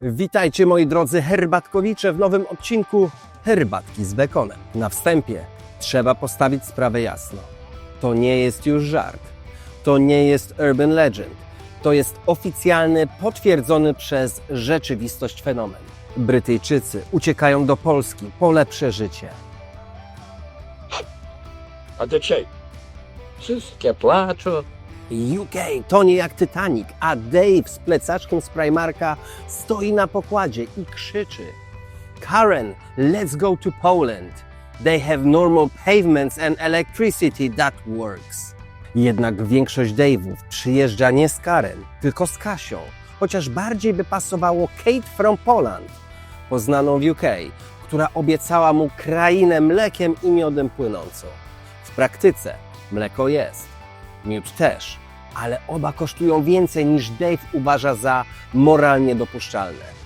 Witajcie moi drodzy herbatkowicze w nowym odcinku Herbatki z bekonem. Na wstępie trzeba postawić sprawę jasno. To nie jest już żart. To nie jest urban legend. To jest oficjalny, potwierdzony przez rzeczywistość fenomen. Brytyjczycy uciekają do Polski po lepsze życie. A czego? Wszystkie płaczą. UK to nie jak Titanic, a Dave z plecaczkiem z Primarka stoi na pokładzie i krzyczy Karen, let's go to Poland. They have normal pavements and electricity that works. Jednak większość Dave'ów przyjeżdża nie z Karen, tylko z Kasią, chociaż bardziej by pasowało Kate from Poland, poznaną w UK, która obiecała mu krainę mlekiem i miodem płynącą. W praktyce mleko jest, miód też, ale oba kosztują więcej niż Dave uważa za moralnie dopuszczalne.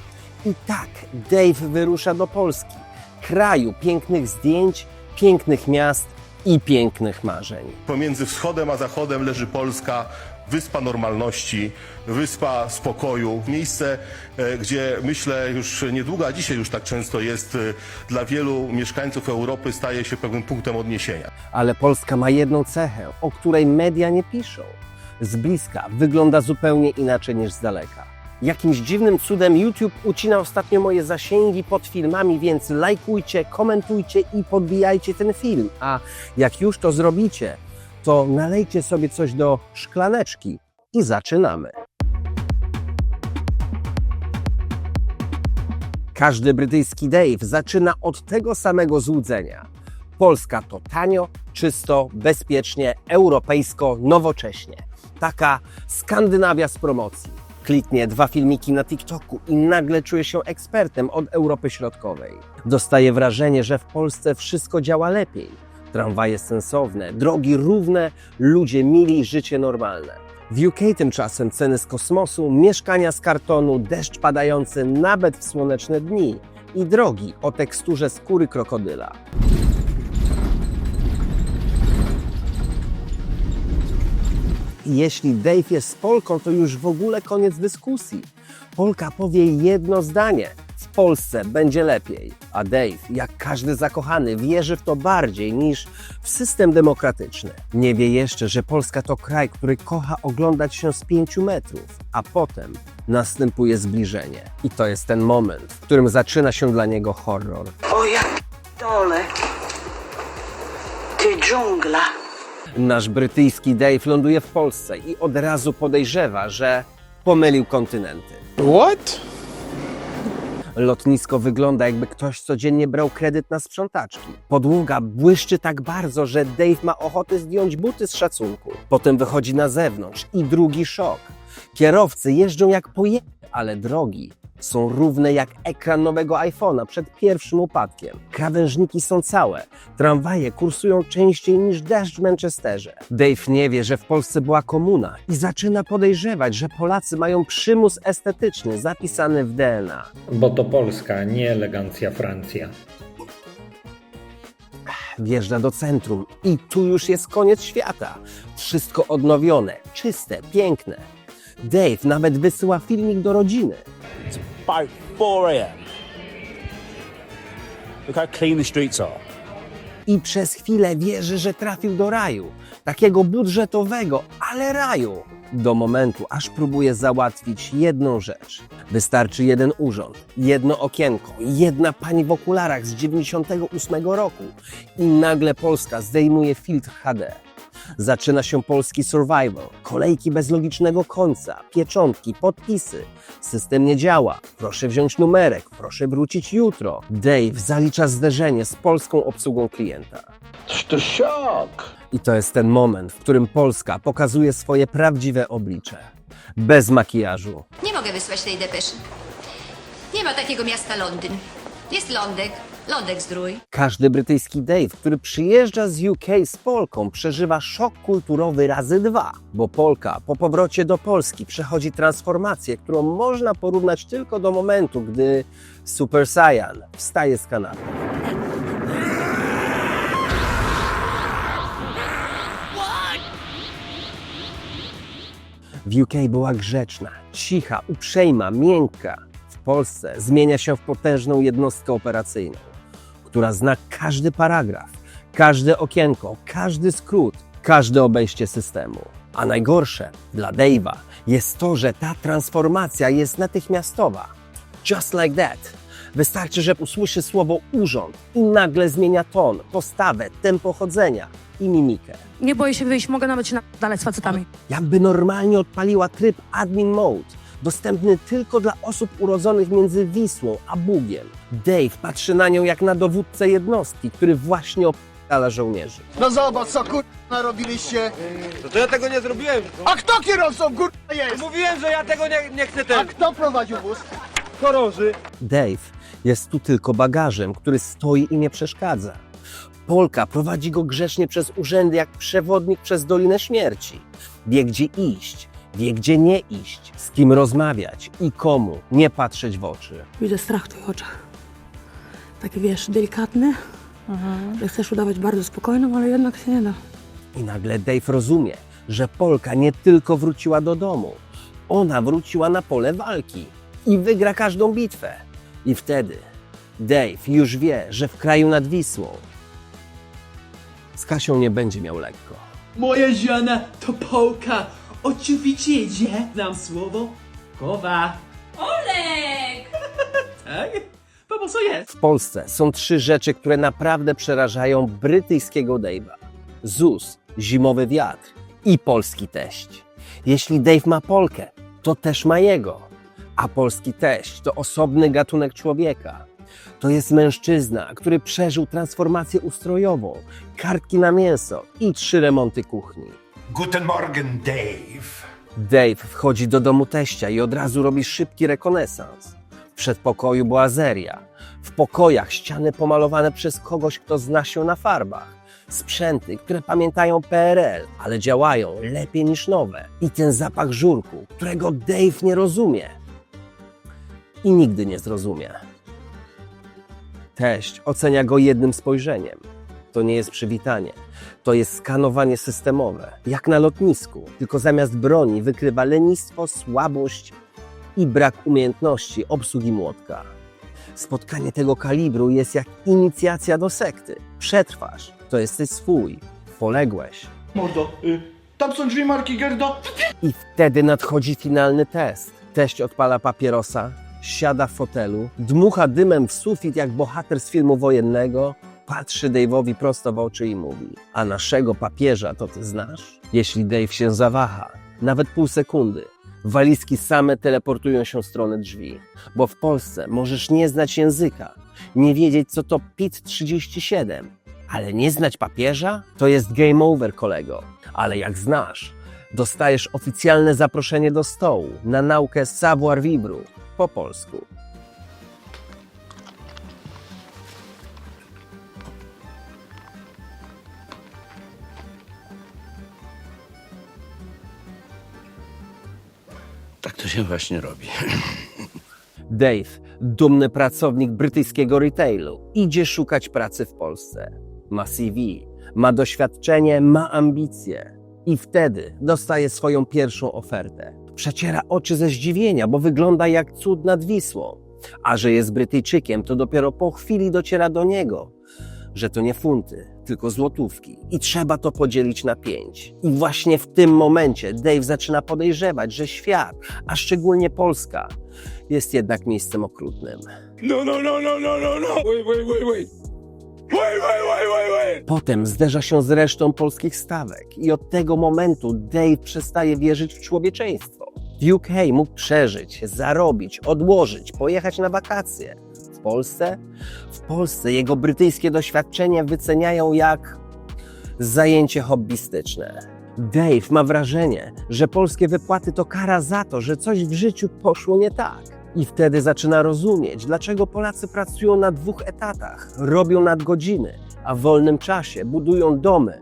I tak Dave wyrusza do Polski, kraju pięknych zdjęć, pięknych miast i pięknych marzeń. Pomiędzy wschodem a zachodem leży Polska, wyspa normalności, wyspa spokoju, miejsce, e, gdzie myślę już niedługo, a dzisiaj już tak często jest, e, dla wielu mieszkańców Europy staje się pewnym punktem odniesienia. Ale Polska ma jedną cechę, o której media nie piszą. Z bliska wygląda zupełnie inaczej niż z daleka. Jakimś dziwnym cudem YouTube ucina ostatnio moje zasięgi pod filmami, więc lajkujcie, komentujcie i podbijajcie ten film. A jak już to zrobicie, to nalejcie sobie coś do szklaneczki i zaczynamy. Każdy brytyjski Dave zaczyna od tego samego złudzenia. Polska to tanio, czysto, bezpiecznie, europejsko, nowocześnie. Taka Skandynawia z promocji. Kliknie dwa filmiki na TikToku i nagle czuje się ekspertem od Europy Środkowej. Dostaje wrażenie, że w Polsce wszystko działa lepiej. Tramwaje sensowne, drogi równe, ludzie mili, życie normalne. W UK tymczasem ceny z kosmosu, mieszkania z kartonu, deszcz padający nawet w słoneczne dni i drogi o teksturze skóry krokodyla. Jeśli Dave jest Polką, to już w ogóle koniec dyskusji. Polka powie jedno zdanie. W Polsce będzie lepiej. A Dave, jak każdy zakochany, wierzy w to bardziej niż w system demokratyczny. Nie wie jeszcze, że Polska to kraj, który kocha oglądać się z pięciu metrów, a potem następuje zbliżenie. I to jest ten moment, w którym zaczyna się dla niego horror. O ja dole. Ty dżungla. Nasz brytyjski Dave ląduje w Polsce i od razu podejrzewa, że pomylił kontynenty. What? Lotnisko wygląda jakby ktoś codziennie brał kredyt na sprzątaczki. Podłoga błyszczy tak bardzo, że Dave ma ochotę zdjąć buty z szacunku. Potem wychodzi na zewnątrz i drugi szok. Kierowcy jeżdżą jak poje, ale drogi są równe jak ekran nowego iPhone'a przed pierwszym upadkiem. Krawężniki są całe. Tramwaje kursują częściej niż deszcz w Manchesterze. Dave nie wie, że w Polsce była komuna i zaczyna podejrzewać, że Polacy mają przymus estetyczny zapisany w DNA. Bo to Polska, nie elegancja Francja. Wjeżdża do centrum i tu już jest koniec świata. Wszystko odnowione, czyste, piękne. Dave nawet wysyła filmik do rodziny. About 4 a.m. Look how clean the streets are. I przez chwilę wierzy, że trafił do raju. Takiego budżetowego, ale raju. Do momentu, aż próbuje załatwić jedną rzecz. Wystarczy jeden urząd, jedno okienko, jedna pani w okularach z 98 roku i nagle Polska zdejmuje filtr HD. Zaczyna się polski survival, kolejki bez logicznego końca, pieczątki, podpisy. System nie działa, proszę wziąć numerek, proszę wrócić jutro. Dave zalicza zderzenie z polską obsługą klienta. To szok. I to jest ten moment, w którym Polska pokazuje swoje prawdziwe oblicze. Bez makijażu, Nie mogę wysłać tej depeszy. Nie ma takiego miasta Londyn. Jest Lądek, Lądek zdrój. Każdy brytyjski Dave, który przyjeżdża z UK z Polką, przeżywa szok kulturowy razy dwa, bo Polka po powrocie do Polski przechodzi transformację, którą można porównać tylko do momentu, gdy Super Saiyan wstaje z kanapy. W UK była grzeczna, cicha, uprzejma, miękka. W Polsce zmienia się w potężną jednostkę operacyjną, która zna każdy paragraf, każde okienko, każdy skrót, każde obejście systemu. A najgorsze dla Dave'a jest to, że ta transformacja jest natychmiastowa. Just like that. Wystarczy, że usłyszy słowo urząd i nagle zmienia ton, postawę, tempo chodzenia i mimikę. Nie boję się wyjść, mogę nawet się napadać z facetami. Jakby normalnie odpaliła tryb Admin Mode, dostępny tylko dla osób urodzonych między Wisłą a Bugiem. Dave patrzy na nią jak na dowódcę jednostki, który właśnie opala żołnierzy. No zobacz, co kur... narobiliście. No to ja tego nie zrobiłem. A kto kierowcą kur... jest? Mówiłem, że ja tego nie, nie chcę A ten. kto prowadził wóz? Choroży. Dave jest tu tylko bagażem, który stoi i nie przeszkadza. Polka prowadzi go grzecznie przez urzędy jak przewodnik przez Dolinę Śmierci. Wie gdzie iść, wie gdzie nie iść, z kim rozmawiać i komu nie patrzeć w oczy. Widzę strach w twoich oczach. Taki wiesz, delikatny, że chcesz udawać bardzo spokojną, ale jednak się nie da. I nagle Dave rozumie, że Polka nie tylko wróciła do domu, ona wróciła na pole walki i wygra każdą bitwę. I wtedy Dave już wie, że w kraju nad Wisłą z Kasią nie będzie miał lekko. Moja żona to Polka. Oczywiście idzie. Znam słowo. Kowa. Olek! Tak? Popasuję. W Polsce są trzy rzeczy, które naprawdę przerażają brytyjskiego Dave'a. ZUS, zimowy wiatr i polski teść. Jeśli Dave ma Polkę, to też ma jego. A polski teść to osobny gatunek człowieka. To jest mężczyzna, który przeżył transformację ustrojową, kartki na mięso i trzy remonty kuchni. Guten Morgen, Dave. Dave wchodzi do domu teścia i od razu robi szybki rekonesans. W przedpokoju była zeria. W pokojach ściany pomalowane przez kogoś, kto zna się na farbach. Sprzęty, które pamiętają PRL, ale działają lepiej niż nowe. I ten zapach żurku, którego Dave nie rozumie. I nigdy nie zrozumie. Teść ocenia go jednym spojrzeniem. To nie jest przywitanie. To jest skanowanie systemowe, jak na lotnisku, tylko zamiast broni wykrywa lenistwo, słabość i brak umiejętności obsługi młotka. Spotkanie tego kalibru jest jak inicjacja do sekty. Przetrwasz, to jesteś swój, poległeś. Mordo, y, tam są drzwi marki Gerdo. I wtedy nadchodzi finalny test. Teść odpala papierosa, siada w fotelu, dmucha dymem w sufit jak bohater z filmu wojennego, patrzy Dave'owi prosto w oczy i mówi: A naszego papieża to ty znasz? Jeśli Dave się zawaha, nawet pół sekundy, walizki same teleportują się w stronę drzwi, bo w Polsce możesz nie znać języka, nie wiedzieć co to PIT 37, ale nie znać papieża? To jest game over, kolego. Ale jak znasz, dostajesz oficjalne zaproszenie do stołu na naukę savoir vivre po polsku. Się właśnie robi. Dave, dumny pracownik brytyjskiego retailu, idzie szukać pracy w Polsce. Ma CV, ma doświadczenie, ma ambicje. I wtedy dostaje swoją pierwszą ofertę. Przeciera oczy ze zdziwienia, bo wygląda jak cud nad Wisłą. A że jest Brytyjczykiem, to dopiero po chwili dociera do niego, że to nie funty, tylko złotówki. I trzeba to podzielić na pięć. I właśnie w tym momencie Dave zaczyna podejrzewać, że świat, a szczególnie Polska, jest jednak miejscem okrutnym. No, no, no, no, no, no, no. Wait, wait, wait, wait. Wait, wait, wait, wait. Potem zderza się z resztą polskich stawek i od tego momentu Dave przestaje wierzyć w człowieczeństwo. W UK mógł przeżyć, zarobić, odłożyć, pojechać na wakacje. Polsce? W Polsce jego brytyjskie doświadczenia wyceniają jak zajęcie hobbystyczne. Dave ma wrażenie, że polskie wypłaty to kara za to, że coś w życiu poszło nie tak. I wtedy zaczyna rozumieć, dlaczego Polacy pracują na dwóch etatach, robią nadgodziny, a w wolnym czasie budują domy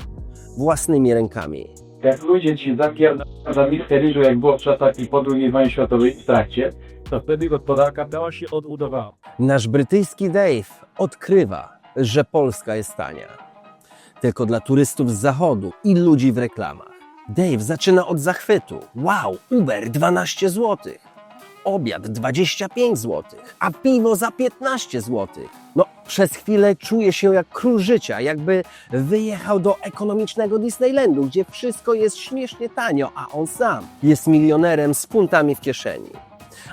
własnymi rękami. Jak ludzie ci zapierdolą za miskę ryżu, jak było w czasach i po II wojnie światowej w trakcie, to wtedy gospodarka dała się odbudowała. Nasz brytyjski Dave odkrywa, że Polska jest tania. Tylko dla turystów z zachodu i ludzi w reklamach. Dave zaczyna od zachwytu. Wow, Uber 12 zł. obiad 25 zł, a piwo za 15 zł. No, przez chwilę czuje się jak król życia, jakby wyjechał do ekonomicznego Disneylandu, gdzie wszystko jest śmiesznie tanio, a on sam jest milionerem z funtami w kieszeni.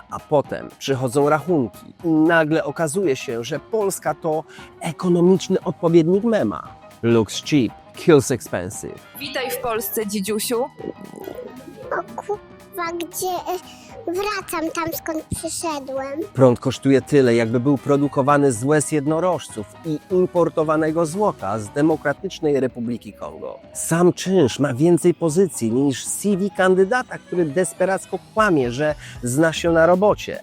A potem przychodzą rachunki i nagle okazuje się, że Polska to ekonomiczny odpowiednik mema. Looks cheap, kills expensive. Witaj w Polsce, dzidziusiu. Gdzie e, wracam tam skąd przyszedłem. Prąd kosztuje tyle, jakby był produkowany z łez jednorożców i importowanego złota z Demokratycznej Republiki Kongo. Sam czynsz ma więcej pozycji niż CV kandydata, który desperacko kłamie, że zna się na robocie.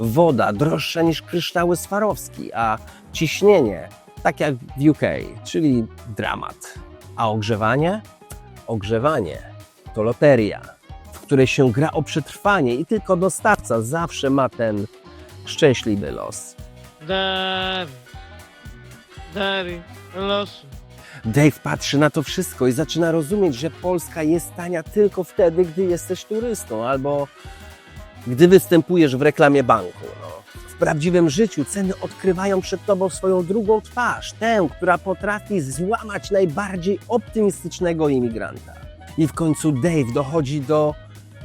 Woda droższa niż kryształy Swarowski, a ciśnienie tak jak w UK, czyli dramat. A ogrzewanie? Ogrzewanie to loteria, której się gra o przetrwanie i tylko dostawca zawsze ma ten szczęśliwy los. Dari. Dari. Losu. Dave patrzy na to wszystko i zaczyna rozumieć, że Polska jest tania tylko wtedy, gdy jesteś turystą albo gdy występujesz w reklamie banku. No. W prawdziwym życiu ceny odkrywają przed tobą swoją drugą twarz, tę, która potrafi złamać najbardziej optymistycznego imigranta. I w końcu Dave dochodzi do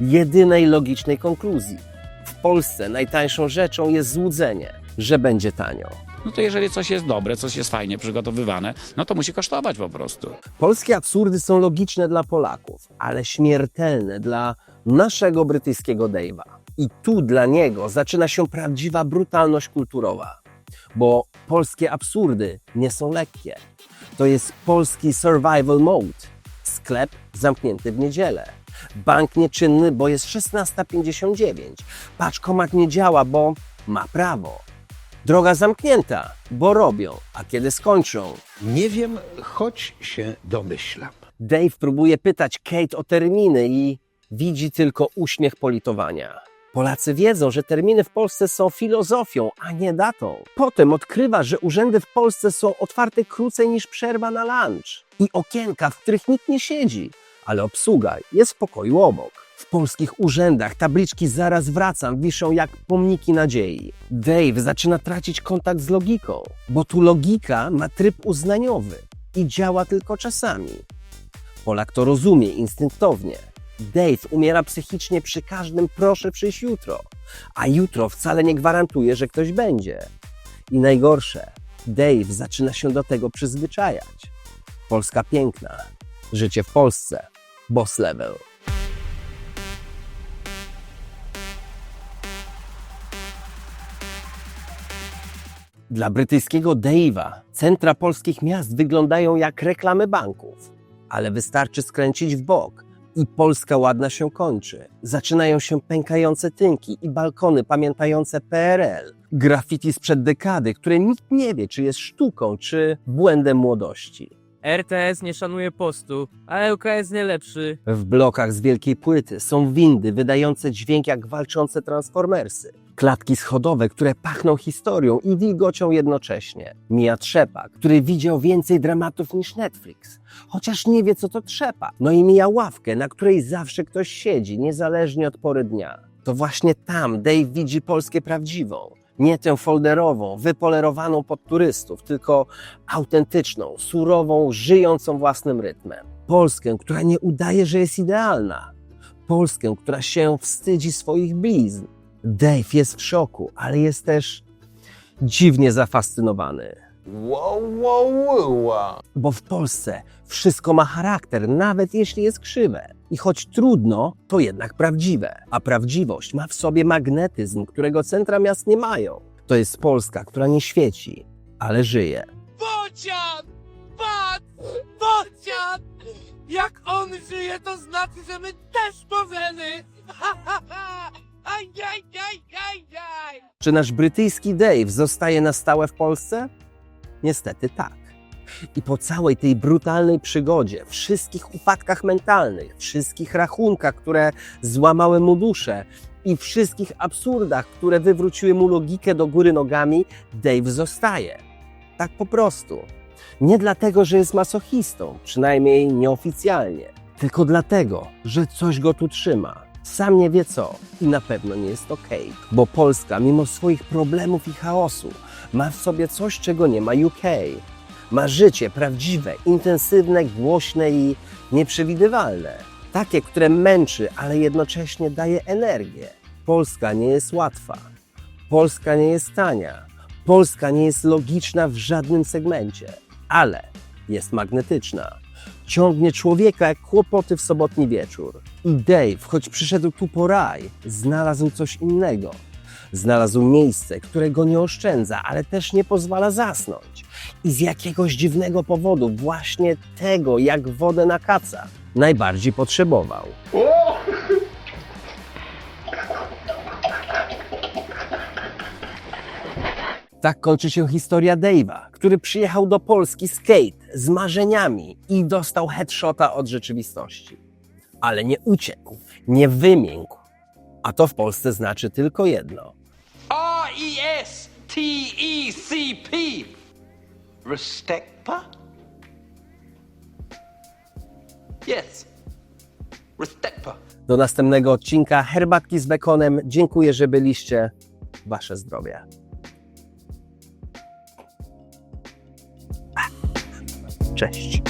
jedynej logicznej konkluzji. W Polsce najtańszą rzeczą jest złudzenie, że będzie tanio. No to jeżeli coś jest dobre, coś jest fajnie przygotowywane, no to musi kosztować po prostu. Polskie absurdy są logiczne dla Polaków, ale śmiertelne dla naszego brytyjskiego Dave'a. I tu dla niego zaczyna się prawdziwa brutalność kulturowa, bo polskie absurdy nie są lekkie. To jest polski survival mode. Sklep zamknięty w niedzielę. Bank nieczynny, bo jest 16.59. Paczkomat nie działa, bo ma prawo. Droga zamknięta, bo robią, a kiedy skończą, Nie wiem, choć się domyślam. Dave próbuje pytać Kate o terminy i widzi tylko uśmiech politowania. Polacy wiedzą, że terminy w Polsce są filozofią, a nie datą. Potem odkrywa, że urzędy w Polsce są otwarte krócej niż przerwa na lunch i okienka, w których nikt nie siedzi, ale obsługa jest w pokoju obok. W polskich urzędach tabliczki zaraz wracam wiszą jak pomniki nadziei. Dave zaczyna tracić kontakt z logiką, bo tu logika ma tryb uznaniowy i działa tylko czasami. Polak to rozumie instynktownie. Dave umiera psychicznie przy każdym proszę przyjść jutro, a jutro wcale nie gwarantuje, że ktoś będzie. I najgorsze, Dave zaczyna się do tego przyzwyczajać. Polska piękna. Życie w Polsce. Boss level. Dla brytyjskiego Dave'a centra polskich miast wyglądają jak reklamy banków, ale wystarczy skręcić w bok i Polska ładna się kończy. Zaczynają się pękające tynki i balkony pamiętające PRL. Graffiti sprzed dekady, które nikt nie wie, czy jest sztuką, czy błędem młodości. RTS nie szanuje postu, a LKS nie lepszy. W blokach z wielkiej płyty są windy wydające dźwięk jak walczące transformersy. Klatki schodowe, które pachną historią i wilgocią jednocześnie. Mija trzepa, który widział więcej dramatów niż Netflix, chociaż nie wie co to trzepa. No i mija ławkę, na której zawsze ktoś siedzi, niezależnie od pory dnia. To właśnie tam Dave widzi Polskę prawdziwą. Nie tę folderową, wypolerowaną pod turystów, tylko autentyczną, surową, żyjącą własnym rytmem. Polskę, która nie udaje, że jest idealna. Polskę, która się wstydzi swoich blizn. Dave jest w szoku, ale jest też dziwnie zafascynowany. Wow, wow, wow. Bo w Polsce wszystko ma charakter, nawet jeśli jest krzywe. I choć trudno, to jednak prawdziwe. A prawdziwość ma w sobie magnetyzm, którego centra miast nie mają. To jest Polska, która nie świeci, ale żyje. Bocian! Patrz! Bocian! Jak on żyje, to znaczy, że my też możemy! Aj, aj, aj, aj, aj! Czy nasz brytyjski Dave zostaje na stałe w Polsce? Niestety tak. I po całej tej brutalnej przygodzie, wszystkich upadkach mentalnych, wszystkich rachunkach, które złamały mu duszę i wszystkich absurdach, które wywróciły mu logikę do góry nogami, Dave zostaje. Tak po prostu. Nie dlatego, że jest masochistą, przynajmniej nieoficjalnie, tylko dlatego, że coś go tu trzyma. sam nie wie co i na pewno nie jest ok, bo Polska, mimo swoich problemów i chaosu, ma w sobie coś, czego nie ma UK. Ma życie prawdziwe, intensywne, głośne i nieprzewidywalne. Takie, które męczy, ale jednocześnie daje energię. Polska nie jest łatwa. Polska nie jest tania. Polska nie jest logiczna w żadnym segmencie, ale jest magnetyczna. Ciągnie człowieka jak kłopoty w sobotni wieczór. I Dave, choć przyszedł tu po raj, znalazł coś innego. Znalazł miejsce, które go nie oszczędza, ale też nie pozwala zasnąć. I z jakiegoś dziwnego powodu właśnie tego, jak wodę na kaca, najbardziej potrzebował. Tak kończy się historia Dave'a, który przyjechał do Polski z z marzeniami i dostał headshota od rzeczywistości. Ale nie uciekł, nie wymiękł. A to w Polsce znaczy tylko jedno. R-E-S-T-E-C-P. Restekpa? Yes. Restekpa. Do następnego odcinka Herbatki z bekonem. Dziękuję, że byliście. Wasze zdrowie. Cześć.